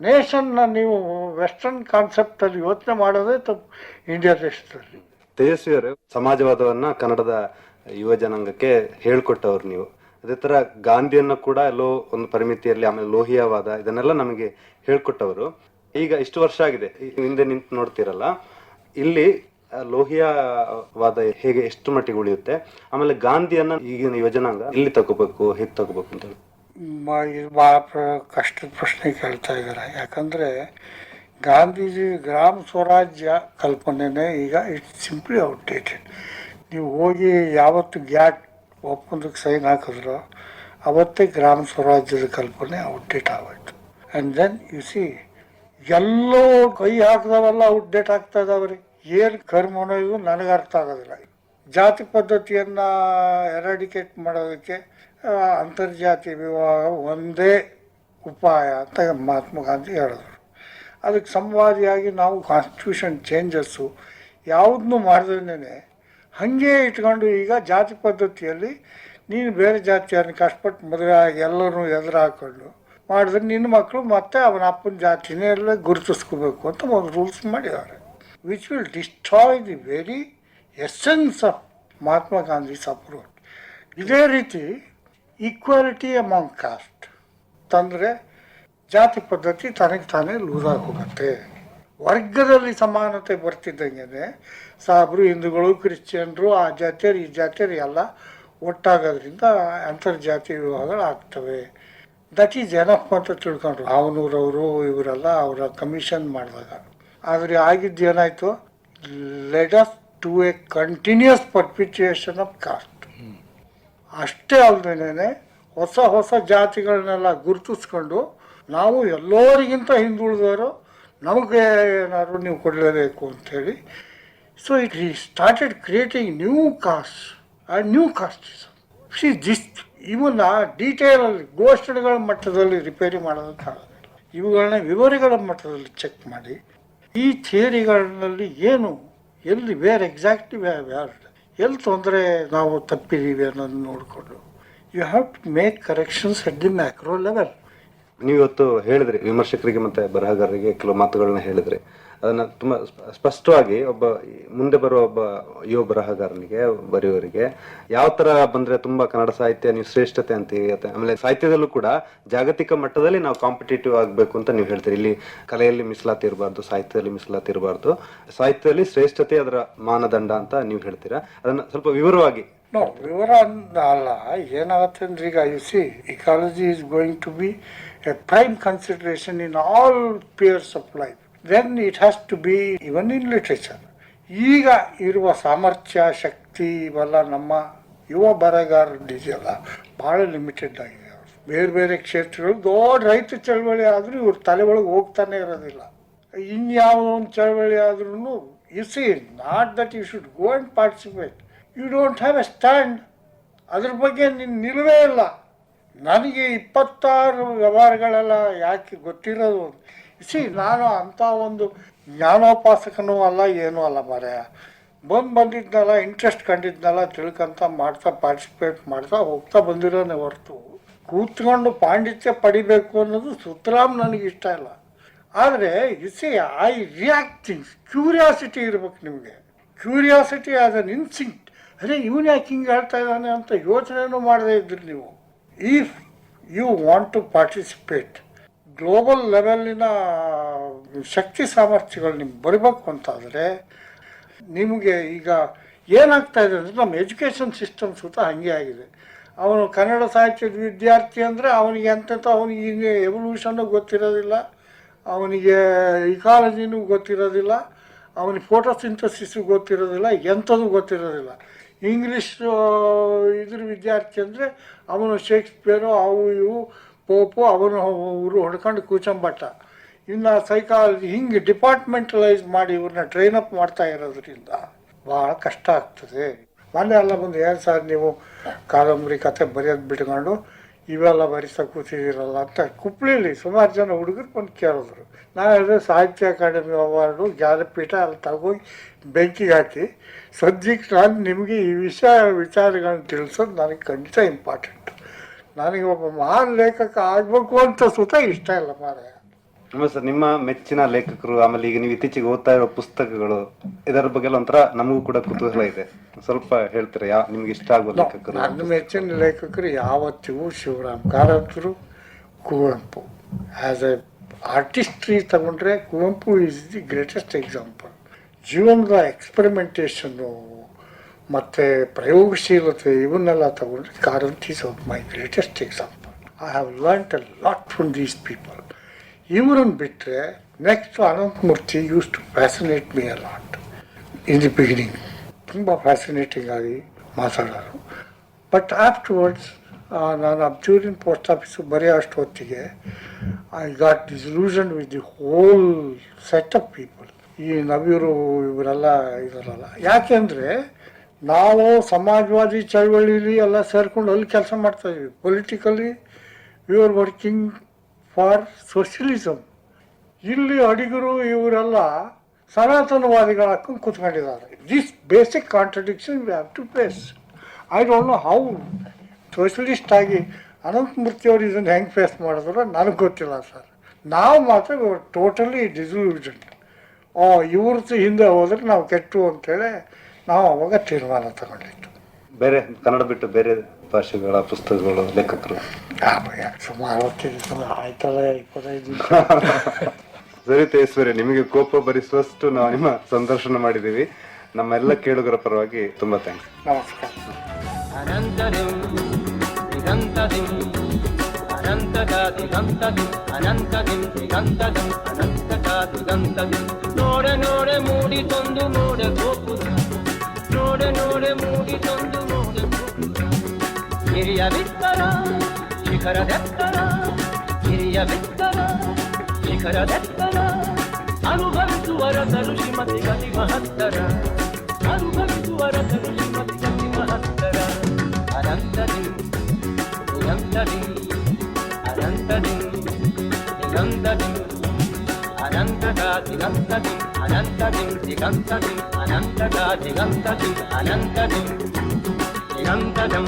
ನೇಷನ್ನ ನೀವು ವೆಸ್ಟರ್ನ್ ಕಾನ್ಸೆಪ್ಟಲ್ಲಿ ಯೋಚನೆ ಮಾಡೋದೇ ತಪ್ಪು. ಇಂಡಿಯಾ ದೇಶದಲ್ಲಿ. ತೇಜಸ್ವಿಯವರು ಸಮಾಜವಾದವನ್ನ ಕನ್ನಡದ ಯುವ ಜನಾಂಗಕ್ಕೆ ಹೇಳ್ಕೊಟ್ಟವ್ರು ನೀವು. ಅದೇ ಥರ ಗಾಂಧಿಯನ್ನು ಕೂಡ ಎಲ್ಲೋ ಒಂದು ಪರಿಮಿತಿಯಲ್ಲಿ, ಆಮೇಲೆ ಲೋಹಿಯಾವಾದ ಇದನ್ನೆಲ್ಲ ನಮಗೆ ಹೇಳ್ಕೊಟ್ಟವರು. ಈಗ ಇಷ್ಟು ವರ್ಷ ಆಗಿದೆ. ಹಿಂದೆ ನಿಂತು ನೋಡ್ತಿರಲ್ಲ. ಇಲ್ಲಿ ಲೋಹಿಯಾವಾದ ಹೇಗೆ ಎಷ್ಟು ಮಟ್ಟಿಗೆ ಉಳಿಯುತ್ತೆ? ಆಮೇಲೆ ಗಾಂಧಿಯನ್ನ ಈಗಿನ ಯೋಜನಾಂಗ ಜನಾಂಗ ಇಲ್ಲಿ ತಗೋಬೇಕು, ಹೇಗೆ ತಗೋಬೇಕು ಅಂತ ಹೇಳಿ. ಬಹಳ ಕಷ್ಟದ ಪ್ರಶ್ನೆ ಕೇಳ್ತಾ ಇದ್ದಾರೆ. ಯಾಕಂದರೆ ಗಾಂಧೀಜಿ ಗ್ರಾಮ ಸ್ವರಾಜ್ಯ ಕಲ್ಪನೆನೇ ಈಗ ಇಟ್ ಸಿಂಪ್ಲಿ ಔಟ್ಡೇಟೆಡ್. ನೀವು ಹೋಗಿ ಯಾವತ್ತು ಗ್ಯಾಟ್ ಒಪ್ಪಂದಕ್ಕೆ ಸೈನ್ ಹಾಕಿದ್ರೋ ಅವತ್ತೇ ಗ್ರಾಮ ಸ್ವರಾಜ್ಯದ ಕಲ್ಪನೆ ಔಟ್ಡೇಟ್ ಆಗೋಯ್ತು. ಆ್ಯಂಡ್ ದೆನ್ ಯು ಸಿ ಎಲ್ಲೋ ಕೈ ಹಾಕಿದವಲ್ಲ ಔಟ್ಡೇಟ್ ಆಗ್ತಾ ಇದಾವ್ರಿ ಏನು ಕರ್ಮನೋ ಇದು ನನಗೆ ಅರ್ಥ ಆಗೋದಿಲ್ಲ. ಜಾತಿ ಪದ್ಧತಿಯನ್ನು ಎರಡಿಕೇಟ್ ಮಾಡೋದಕ್ಕೆ ಅಂತರ್ಜಾತಿ ವಿವಾಹ ಒಂದೇ ಉಪಾಯ ಅಂತ ಮಹಾತ್ಮ ಗಾಂಧಿ ಹೇಳಿದ್ರು. ಅದಕ್ಕೆ ಸಂವಾದಿಯಾಗಿ ನಾವು ಕಾನ್ಸ್ಟಿಟ್ಯೂಷನ್ ಚೇಂಜಸ್ಸು ಯಾವುದನ್ನು ಮಾಡಿದ್ರೇ ಹಾಗೆ ಇಟ್ಕೊಂಡು ಈಗ ಜಾತಿ ಪದ್ಧತಿಯಲ್ಲಿ ನೀನು ಬೇರೆ ಜಾತಿಯನ್ನು ಕಷ್ಟಪಟ್ಟು ಮದುವೆ ಆಗಿ ಎಲ್ಲರೂ ಎದುರು ಹಾಕೊಂಡು ಮಾಡಿದ್ರೆ ನಿನ್ನ ಮಕ್ಕಳು ಮತ್ತೆ ಅವನ ಅಪ್ಪನ ಜಾತಿನೇ ಎಲ್ಲ ಗುರುತಿಸ್ಕೋಬೇಕು ಅಂತ ಒಂದು ರೂಲ್ಸ್ ಮಾಡಿದ್ದಾರೆ. Which will destroy the very essence of Mahatma Gandhi's approach. ಇದೇ ರೀತಿ ಈಕ್ವಾಲಿಟಿ ಅಮಾಂಗ್ ಕಾಸ್ಟ್ ತಂದರೆ ಜಾತಿ ಪದ್ಧತಿ ತನಗೆ ತಾನೇ ಲೂಸಾಗಿ ಹೋಗುತ್ತೆ ವರ್ಗದಲ್ಲಿ ಸಮಾನತೆ ಬರ್ತಿದ್ದಂಗೆ ಸಾಬ್ರು ಹಿಂದೂಗಳು, ಕ್ರಿಶ್ಚಿಯನ್ರು, ಆ ಜಾತಿಯರು, ಈ ಜಾತಿಯರು ಎಲ್ಲ ಒಟ್ಟಾಗೋದ್ರಿಂದ ಅಂತರ್ಜಾತಿ ವಿವಾಹಗಳು ಆಗ್ತವೆ. ದಟ್ ಈಸ್ ಎನಫ್ ಅಂತ ತಿಳ್ಕೊಂಡ್ರು. ಅವನೂರವರು, ಇವರೆಲ್ಲ ಅವರ ಕಮಿಷನ್ ಮಾಡಿದಾಗ. ಆದರೆ ಆಗಿದ್ದು ಏನಾಯಿತು? As to a continuous perpetuation of caste ಅಷ್ಟೇ ಅಲ್ಲದೇನೆ ಹೊಸ ಹೊಸ ಜಾತಿಗಳನ್ನೆಲ್ಲ ಗುರುತಿಸ್ಕೊಂಡು ನಾವು ಎಲ್ಲರಿಗಿಂತ ಹಿಂದುಳಿದವರು ನಮಗೆ ಏನಾದ್ರು ನೀವು ಕೊಡಲೇಬೇಕು ಅಂಥೇಳಿ. ಸೊ ಇಟ್ ಈ started creating new caste and new caste see this ಇವನ್ನ ಡೀಟೇಲಲ್ಲಿ ಘೋಷಣೆಗಳ ಮಟ್ಟದಲ್ಲಿ ರಿಪೇರಿ ಮಾಡೋದಕ್ಕಾಗೋದಿಲ್ಲ ಇವುಗಳನ್ನ ವಿವರಗಳ ಮಟ್ಟದಲ್ಲಿ ಚೆಕ್ ಮಾಡಿ. ಈ ಥಿಯರಿಗಳಲ್ಲಿ ಏನು, ಎಲ್ಲಿ ವೇರ್ ಎಕ್ಸಾಕ್ಟ್ಲಿ ವ್ಯಾರ್ ಎಲ್ಲಿ ತೊಂದರೆ ನಾವು ತಪ್ಪಿದ್ದೀವಿ ಅನ್ನೋದು ನೋಡಿಕೊಂಡು. You have to make corrections at the macro level ನೀವು ಇವತ್ತು ಹೇಳಿದ್ರಿ, ವಿಮರ್ಶಕರಿಗೆ ಮತ್ತೆ ಬರಹಗಾರರಿಗೆ ಕೆಲವು ಮಾತುಗಳನ್ನ ಹೇಳಿದ್ರಿ. ಅದನ್ನ ತುಂಬ ಸ್ಪ- ಸ್ಪಷ್ಟವಾಗಿ ಒಬ್ಬ ಮುಂದೆ ಬರುವ ಒಬ್ಬ ಯುವ ಬರಹಗಾರನಿಗೆ, ಬರೆಯುವವರಿಗೆ, ಯಾವ ಥರ ಬಂದರೆ ತುಂಬ ಕನ್ನಡ ಸಾಹಿತ್ಯ ನೀವು ಶ್ರೇಷ್ಠತೆ ಅಂತ ಹೇಳುತ್ತೆ ಆಮೇಲೆ ಸಾಹಿತ್ಯದಲ್ಲೂ ಕೂಡ ಜಾಗತಿಕ ಮಟ್ಟದಲ್ಲಿ ನಾವು ಕಾಂಪಿಟೇಟಿವ್ ಆಗಬೇಕು ಅಂತ ನೀವು ಹೇಳ್ತೀರಿ. ಇಲ್ಲಿ ಕಲೆಯಲ್ಲಿ ಮೀಸಲಾತಿ ಇರಬಾರ್ದು, ಸಾಹಿತ್ಯದಲ್ಲಿ ಮೀಸಲಾತಿ ಇರಬಾರ್ದು. ಸಾಹಿತ್ಯದಲ್ಲಿ ಶ್ರೇಷ್ಠತೆ ಅದರ ಮಾನದಂಡ ಅಂತ ನೀವು ಹೇಳ್ತೀರಾ? ಅದನ್ನು ಸ್ವಲ್ಪ ವಿವರವಾಗಿ. ನೋ, ವಿವರ ಅಲ್ಲ. ಏನಾಗುತ್ತೆ ಅಂದ್ರೆ ಈಗ you see ecology is going to be a prime consideration in all spheres of life then it has to be even in literature ಈಗ ಇರುವ ಸಾಮರ್ಥ್ಯ, ಶಕ್ತಿ ಇವೆಲ್ಲ ನಮ್ಮ ಯುವ ಬರಹಗಾರರಿದೆಯಲ್ಲ ಭಾಳ ಲಿಮಿಟೆಡ್ ಆಗಿದೆ. ಅವರು ಬೇರೆ ಬೇರೆ ಕ್ಷೇತ್ರಗಳು ದೊಡ್ಡ ರೈತ ಚಳವಳಿ ಆದರೂ ಇವ್ರ ತಲೆ ಒಳಗೆ ಹೋಗ್ತಾನೆ ಇರೋದಿಲ್ಲ. ಇನ್ಯಾವ ಒಂದು ಚಳವಳಿ ಆದ್ರೂ you see not that you should go and participate you don't have a stand ಅದ್ರ ಬಗ್ಗೆ ನಿನ್ನ ನಿಲುವೇ ಇಲ್ಲ. ನನಗೆ ಇಪ್ಪತ್ತಾರು ವ್ಯವಹಾರಗಳೆಲ್ಲ ಯಾಕೆ ಗೊತ್ತಿರೋದು? ಸಿ ನಾನು ಅಂಥ ಒಂದು ಜ್ಞಾನೋಪಾಸಕನೂ ಅಲ್ಲ, ಏನೂ ಅಲ್ಲ ಮರೆಯ ಬಂದು ಬಂದಿದ್ನಲ್ಲ ಇಂಟ್ರೆಸ್ಟ್ ಕಂಡಿದ್ನಲ್ಲ, ತಿಳ್ಕೊಂತ ಮಾಡ್ತಾ ಪಾರ್ಟಿಸಿಪೇಟ್ ಮಾಡ್ತಾ ಹೋಗ್ತಾ ಬಂದಿರೋನೇ ಹೊರತು. ಕೂತ್ಕೊಂಡು ಪಾಂಡಿತ್ಯ ಪಡಿಬೇಕು ಅನ್ನೋದು ಸುತರಾಮ್ ನನಗೆ ಇಷ್ಟ ಇಲ್ಲ. ಆದರೆ ಸಿ ಐ ರಿಯಾಕ್ಟ್ ಕ್ಯೂರಿಯಾಸಿಟಿ ಇರ್ಬೇಕು ನಿಮಗೆ. ಕ್ಯೂರಿಯಾಸಿಟಿ ಆಸ್ ಅನ್ ಇನ್ಸಿಂಕ್ಟ್ ಅದೇ ಇವನು ಯಾಕೆ ಹಿಂಗೆ ಹೇಳ್ತಾ ಇದ್ದಾನೆ ಅಂತ ಯೋಚನೆಯೂ ಮಾಡದೇ ಇದ್ರಿ ನೀವು. If you want to participate global ಲೆವೆಲ್ಲಿನ ಶಕ್ತಿ ಸಾಮರ್ಥ್ಯಗಳು ನಿಮ್ಗೆ ಬರಬೇಕು ಅಂತಾದರೆ, ನಿಮಗೆ ಈಗ ಏನಾಗ್ತಾ ಇದೆ ಅಂದರೆ ನಮ್ಮ ಎಜುಕೇಷನ್ ಸಿಸ್ಟಮ್ ಸುತ್ತ ಹಾಗೆ ಆಗಿದೆ. ಅವನು ಕನ್ನಡ ಸಾಹಿತ್ಯದ ವಿದ್ಯಾರ್ಥಿ ಅಂದರೆ ಅವನಿಗೆ ಎಂತೆಂಥ ಅವನಿಗೆ ಎವಲ್ಯೂಷನ್ನು ಗೊತ್ತಿರೋದಿಲ್ಲ, ಅವನಿಗೆ ಇಕಾಲಜಿನೂ ಗೊತ್ತಿರೋದಿಲ್ಲ, ಅವನಿಗೆ ಫೋಟೋಸಿಂಥಸಿಸು ಗೊತ್ತಿರೋದಿಲ್ಲ, ಎಂಥದ್ದು ಗೊತ್ತಿರೋದಿಲ್ಲ. ಇಂಗ್ಲೀಷ್ ಇದ್ರ ವಿದ್ಯಾರ್ಥಿ ಅಂದರೆ ಅವನು ಶೇಕ್ಸ್ಪಿಯರು ಅವು ಇವು ಪೋಪು ಅವನು ಇವರು ಹೊಡ್ಕೊಂಡು ಕೂಚಂಬಟ್ಟ. ಇನ್ನು ಸೈಕಾಲಜಿ ಹಿಂಗೆ ಡಿಪಾರ್ಟ್ಮೆಂಟಲೈಸ್ ಮಾಡಿ ಇವ್ರನ್ನ ಟ್ರೈನ್ ಅಪ್ ಮಾಡ್ತಾ ಇರೋದ್ರಿಂದ ಭಾಳ ಕಷ್ಟ ಆಗ್ತದೆ. ಮೊನ್ನೆ ಎಲ್ಲ ಬಂದು, ಏನು ಸರ್ ನೀವು ಕಾದಂಬರಿ ಕತೆ ಬರೆಯೋದು ಬಿಟ್ಕೊಂಡು ಇವೆಲ್ಲ ಬರಿತಾ ಕೂತಿದ್ದೀರಲ್ಲ ಅಂತ ಕುಪ್ಳಿಲಿ ಸುಮಾರು ಜನ ಹುಡುಗರು ಬಂದು ಕೇಳಿದ್ರು. ನಾನು ಹೇಳಿದೆ, ಸಾಹಿತ್ಯ ಅಕಾಡೆಮಿ ಅವಾರ್ಡು, ಜ್ಞಾನಪೀಠ ಅಲ್ಲಿ ತಗೋಗಿ ಬೆಂಕಿಗೆ ಹಾಕಿ ಸದ್ಯಕ್ಕೆ ನಾನು ನಿಮಗೆ ಈ ವಿಷಯ ವಿಚಾರಗಳನ್ನು ತಿಳಿಸೋದು ನನಗೆ ಖಂಡಿತ ಇಂಪಾರ್ಟೆಂಟು ನನಗೆ ಒಬ್ಬ ಮಹಾನ್ ಲೇಖಕ ಆಗಬೇಕು ಅಂತ ಸುತ ಇಷ್ಟ ಇಲ್ಲ ಮಾರಾಯ ಆಮೇಲೆ ಸರ್ ನಿಮ್ಮ ಮೆಚ್ಚಿನ ಲೇಖಕರು ಆಮೇಲೆ ಈಗ ನೀವು ಇತ್ತೀಚೆಗೆ ಓದ್ತಾ ಇರೋ ಪುಸ್ತಕಗಳು ಇದರ ಬಗ್ಗೆ ಒಂಥರ ನಮಗೂ ಕೂಡ ಕುತೂಹಲ ಇದೆ. ಸ್ವಲ್ಪ ಹೇಳ್ತೀರಾ ಯಾ ನಿಮ್ಗೆ ಇಷ್ಟ ಆಗುವ ಲೇಖಕರು? ನನ್ನ ಮೆಚ್ಚಿನ ಲೇಖಕರು ಯಾವತ್ತಿಗೂ ಶಿವರಾಮ್ ಕಾರಂತರು ಕುವೆಂಪು. ಆ್ಯಸ್ ಎ ಆರ್ಟಿಸ್ಟ್ರಿ ತಗೊಂಡ್ರೆ Kuvempu is the greatest example ಜೀವನದ ಎಕ್ಸ್ಪೆರಿಮೆಂಟೇಷನ್ನು ಮತ್ತು ಪ್ರಯೋಗಶೀಲತೆ ಇವನ್ನೆಲ್ಲ ತಗೊಂಡ್ರೆ Karanth is of my greatest example I have learnt a lot from these people ಇವರನ್ನು ಬಿಟ್ಟರೆ next Ananthamurthy used to fascinate me a lot in the beginning ತುಂಬ ಫ್ಯಾಸಿನೇಟಿಂಗ್ ಆಗಿ ಮಾತಾಡೋರು. ಬಟ್ ಆಫ್ಟರ್ವರ್ಡ್ಸ್ ನಾನು ಅಬ್ಜೂರಿನ್ ಪೋಸ್ಟ್ ಆಫೀಸು ಬರೆಯೋ ಅಷ್ಟು ಹೊತ್ತಿಗೆ I got disillusion with the whole set of people ಈ ನವಿರು ಇವರೆಲ್ಲ ಇದಾರಲ್ಲ. ಯಾಕೆಂದರೆ ನಾವು ಸಮಾಜವಾದಿ ಚಳವಳಿಲಿ ಎಲ್ಲ ಸೇರ್ಕೊಂಡು ಅಲ್ಲಿ ಕೆಲಸ ಮಾಡ್ತಾ ಇದ್ವಿ. Politically are working for socialism ಇಲ್ಲಿ ಅಡಿಗರು ಇವರೆಲ್ಲ ಸನಾತನವಾದಿಗಳ ಹಾಕೊಂಡು ಕೂತ್ಕೊಂಡಿದ್ದಾರೆ. This basic contradiction we have to face I don't know how socialist ಆಗಿ ಅನಂತಮೂರ್ತಿ ಅವರು ಇದನ್ನು ಹೆಂಗೆ ಫೇಸ್ ಮಾಡಿದ್ರು ನನಗೆ ಗೊತ್ತಿಲ್ಲ ಸರ್. ನಾವು ಮಾತ್ರ ಟೋಟಲಿ ಡಿಸಲ್ಯೂಷನ್ ಇವ್ರದ್ದು ಹಿಂದೆ ಹೋದ್ರೆ ನಾವು ಕೆಟ್ಟು ಅಂತೇಳಿ ನಾವು ಅವಾಗ ತೀರ್ಮಾನ ತಗೊಂಡಿದ್ದು. ಬೇರೆ ಕನ್ನಡ ಬಿಟ್ಟು ಬೇರೆ ಭಾಷೆಗಳ ಪುಸ್ತಕಗಳು ಲೇಖಕರು. ಸುಮಾರು ಹೊತ್ತಿದೆ ಆಯ್ತಲ್ಲ ಇಪ್ಪತ್ತೈದು *laughs* ಸರಿ ತೇಜಸ್ವರಿ ನಿಮಗೆ ಕೋಪ ಭರಿಸುವಷ್ಟು ನಾವು ನಿಮ್ಮ ಸಂದರ್ಶನ ಮಾಡಿದ್ದೀವಿ. ನಮ್ಮೆಲ್ಲ ಕೇಳುಗರ ಪರವಾಗಿ ತುಂಬಾ ಥ್ಯಾಂಕ್ಸ್ ನಮಸ್ಕಾರ. ಅನಂತದಿಂ ದಿಗಂತದಿಂ ಅನಂತದಾದಿಗಂತದಿಂ ಅನಂತದಿಂ ದಿಗಂತದಿಂ ಅನಂತದಾದಿಗಂತದಿಂ ನೋಡ ನೋಡ ಮೂಡಿತೊಂದು ನೋಡ ಗೋಪುರ ನೋಡ ನೋಡ ಮೂಡಿತೊಂದು ನೋಡ ಗೋಪುರ ಹಿರಿಯ ಬಿತ್ತರ ಶಿಖರದೆತ್ತರ ಹಿರಿಯ ಬಿತ್ತರ ಶಿಖರದೆತ್ತರ ಅನುಭವಿಸುವರ ತರು ಶ್ರೀಮತಿ ಗತಿ ಮಹತ್ತರ ಅನುಭವಿಸುವರ ತರು ಶ್ರೀಮತಿ ಗತಿ ಮಹತ್ತರ ಅನಂತದಿ ನಿರಂತದಿ ಅನಂತದಿ ನಿರಂತದಿ ಅನಂತದ ದಿಗಂತದಿ ಅನಂತದಿ ದಿಗಂತದಿ ಅನಂತದ ದಿಗಂತದಿ ಅನಂತದಿ ನಿರಂತದಂ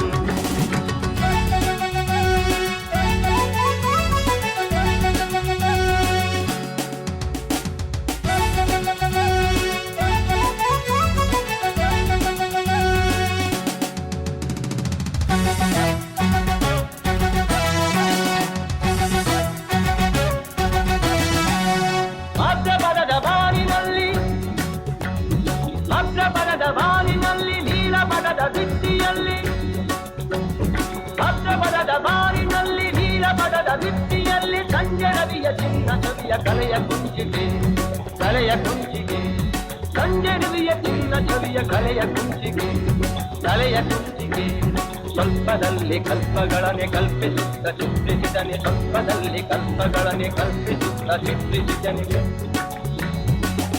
ರವಿಯ ಚಿನ್ನ ಕವಿಯ ಕಲೆಯ ಕುಂಚಿಗೆ ಕಲೆಯ ಕುಂಚಿಗೆ ಸಂಜೆ ರವಿಯ ಚಿನ್ನ ಕವಿಯ ಕಲೆಯ ಕುಂಚಿಗೆ ಕಲೆಯ ಕುಂಚಿಗೆ ಸ್ವಲ್ಪದಲ್ಲಿ ಕಲ್ಪಗಳನ್ನೇ ಕಲ್ಪಿಸುತ್ತ ಚಿತ್ರಿಸಿದನೆ ಸ್ವಲ್ಪದಲ್ಲಿ ಕಲ್ಪಗಳನ್ನೇ ಕಲ್ಪಿಸುತ್ತ ಚಿತ್ರಿಸಿದನಿಗೆ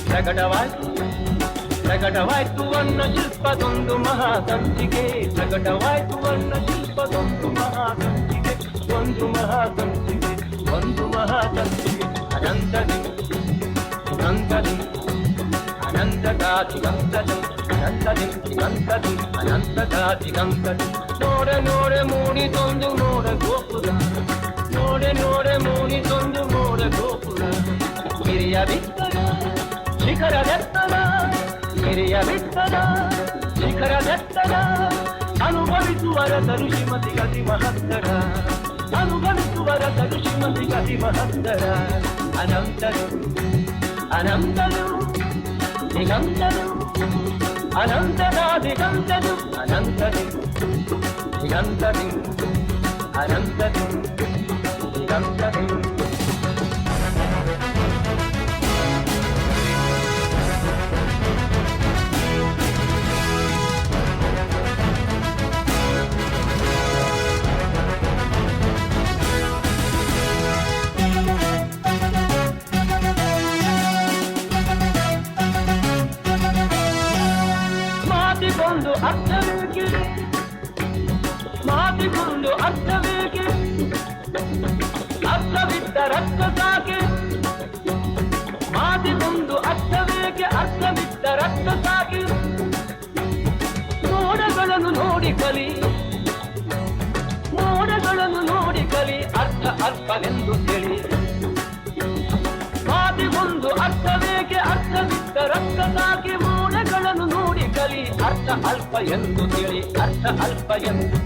ಪ್ರಕಟವಾಯ್ತು ಪ್ರಕಟವಾಯ್ತು ಅನ್ನ ಶಿಲ್ಪದೊಂದು ಮಹಾಸಂಚಿಕೆ ಪ್ರಕಟವಾಯ್ತು ಅನ್ನ ಶಿಲ್ಪದೊಂದು ಮಹಾಸಂಚಿಕೆ ಒಂದು ಮಹಾಸಂಚಿಕೆ ಒಂದು అనంతది అనంతది అనంతకాధిగంతది అనంతది దిగంతది అనంతకాధిగంతది నోడ నోడ మూడి తొందు నోడ గోపుర నోడ నోడ మూడి తొందు నోడ గోపుర. గిరియ విత్తన శిఖర దత్తన గిరియ విత్తన శిఖర దత్తన. అనుభవిಸುవరతరు శ్రీమతి గతి మహత్తర అనుభవిಸುవరతరు శ్రీమతి గతి మహత్తర. అనంతరు అనంతరు దిగంతరు అనంతరా దిగంతరు అనంతరి దిగంతరి ಮಾತಿಗೊಂದು ಅರ್ಥವೇಕೆ? ಮಾತಿಗೊಂದು ಅರ್ಥವೇಕೆ? ಅರ್ಥವಿದ್ದ ರಕ್ತ ಸಾಕೆ? ಮಾತಿಗೊಂದು ಅರ್ಥವೇಕೆ? ಅರ್ಥವಿದ್ದ ರಕ್ತ ಸಾಕೆ? ಮೋಡಗಳನ್ನು ನೋಡಿ ಕಲಿ. ಮೋಡಗಳನ್ನು ನೋಡಿ ಕಲಿ, ಅರ್ಥ ಅಲ್ಪವೆಂದು ತಿಳಿ ಮಾತಿಗೊಂದು ಅರ್ಥವೇಕೆ? ಅರ್ಥವಿದ್ದ ರಕ್ತ ಸಾಕೆ ನೋಡಿ ಕಲಿ ಅರ್ಥ ಅಲ್ಪ ಎಂದು ತಿಳಿ ಅರ್ಥ ಅಲ್ಪ ಎಂದು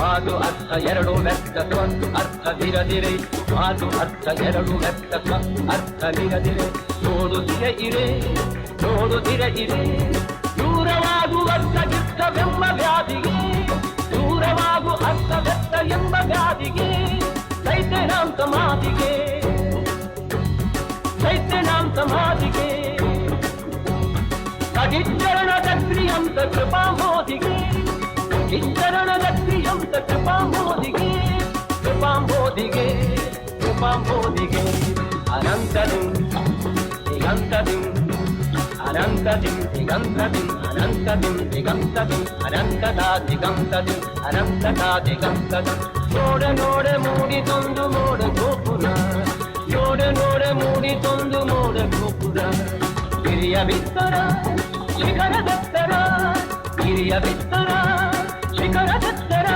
ಮಾತು ಅರ್ಥ ಎರಡು ವ್ಯಕ್ತ ಅರ್ಥ ಅರ್ಥವಿರದಿರೆ ಮಾತು ಅರ್ಥ ಎರಡು ವ್ಯಕ್ತ ಅರ್ಥವಿರದಿರೆ ನೋಡುತ್ತಿರ ಇರೆ ನೋಡುತ್ತಿರ ಇರೆ. ದೂರವಾಗು ವ್ಯಕ್ತವೆಂಬ ವ್ಯಾಧಿಗೆ, ದೂರವಾಗು ಅರ್ಥವ್ಯಕ್ತ ಎಂಬ ವ್ಯಾಧಿಗೆ ಅಗಿಚ್ಚರಣದ ಕ್ರಿಯಂತ ಕೃಪಾ ಮೋದಿಗೆ ಇಚ್ಚರಣದ ಕ್ರಿಯಂತ ಕೃಪಾ ಮೋದಿಗೆ ಕೃಪಾ ಮೋದಿಗೆ ಕೃಪಾ ಮೋದಿಗೆ ಅನಂತದು ದಿಗಂತದು ಅನಂತದು ದಿಗಂತದು ಅನಂತದು ದಿಗಂತದು ಅನಂತದ ದಿಗಂತದು ಅನಂತದ ದಿಗಂತದು ನೋಡ ನೋಡ ಮೂಡಿದೊಂದು ಮೋಡ ಗೋಪುರ ನೋಡ ನೋಡ ಮೂಡಿದೊಂದು ಮೋಡ ಗೋಪುರ ಹಿರಿಯ ಬಿತ್ತರ ಶಿಖರದತ್ತರ ಹಿರಿಯ ಬಿತ್ತರ ಶಿಖರದತ್ತರ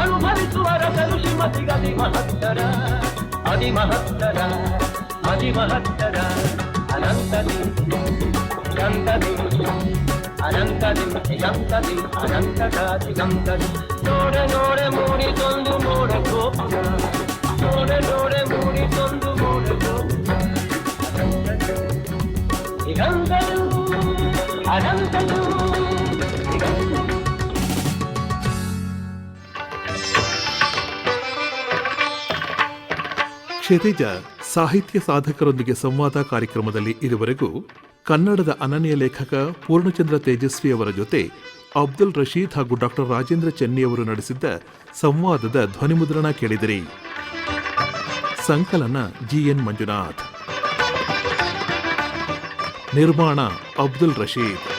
ಅನುಭವಿಸುವ ರಸರು ಶ್ರೀಮತಿ ಅತಿ ಮಹತ್ತರ ಅತಿ ಮಹತ್ತರ ಅತಿ ಮಹತ್ತರ ಅನಂತದಿ ಗಂತದಿ ಅನಂತದಿ ದಿಗಂತದಿ ಅನಂತದ ದಿಗಂತದಿ ನೋಡ ನೋಡ ಮೂಡಿದೊಂದು ಮೋಡ ಗೋಪುರ ನೋಡ ನೋಡ ಮೂಡಿದೊಂದು ಮೋಡ ಗೋಪುರ ದಿಗಂತರು ಅನಂತರು ಕ್ಷಿತಿಜ ಸಾಹಿತ್ಯ ಸಾಧಕರೊಂದಿಗೆ ಸಂವಾದ ಕಾರ್ಯಕ್ರಮದಲ್ಲಿ ಇದುವರೆಗೂ ಕನ್ನಡದ ಅನನ್ಯ ಲೇಖಕ ಪೂರ್ಣಚಂದ್ರ ತೇಜಸ್ವಿ ಅವರ ಜೊತೆ ಅಬ್ದುಲ್ ರಶೀದ್ ಹಾಗೂ ಡಾಕ್ಟರ್ ರಾಜೇಂದ್ರ ಚೆನ್ನಿ ಅವರು ನಡೆಸಿದ್ದ ಸಂವಾದದ ಧ್ವನಿಮುದ್ರಣ ಕೇಳಿದಿರಿ. ಸಂಕಲನ ಜಿಎನ್ ಮಂಜುನಾಥ್. ನಿರ್ಮಾಣ ಅಬ್ದುಲ್ ರಶೀದ್